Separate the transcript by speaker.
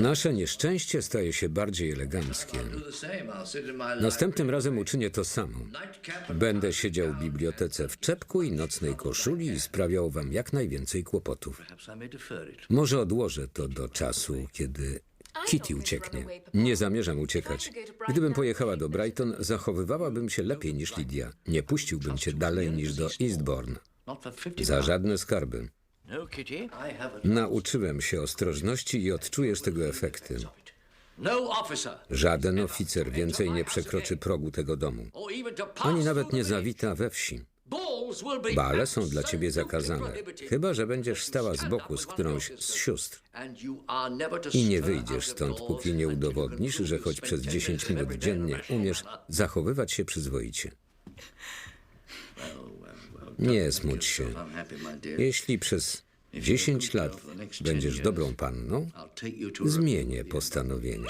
Speaker 1: Nasze nieszczęście staje się bardziej eleganckie. Następnym razem uczynię to samo. Będę siedział w bibliotece w czepku i nocnej koszuli i sprawiał wam jak najwięcej kłopotów. Może odłożę to do czasu, kiedy Kitty ucieknie. Nie zamierzam uciekać. Gdybym pojechała do Brighton, zachowywałabym się lepiej niż Lydia. Nie puściłbym cię dalej niż do Eastbourne. Za żadne skarby.
Speaker 2: No.
Speaker 1: Nauczyłem się ostrożności i odczujesz tego efekty.
Speaker 2: No.
Speaker 1: Żaden oficer więcej nie przekroczy progu tego domu. Ani nawet nie zawita we wsi. Bale są dla ciebie zakazane. Chyba, że będziesz stała z boku z którąś z sióstr. I nie wyjdziesz stąd, póki nie udowodnisz, że choć przez
Speaker 2: spent
Speaker 1: 10
Speaker 2: 10
Speaker 1: minut dziennie umiesz zachowywać się przyzwoicie. Nie smuć się. Jeśli przez 10 lat będziesz dobrą panną, zmienię postanowienie.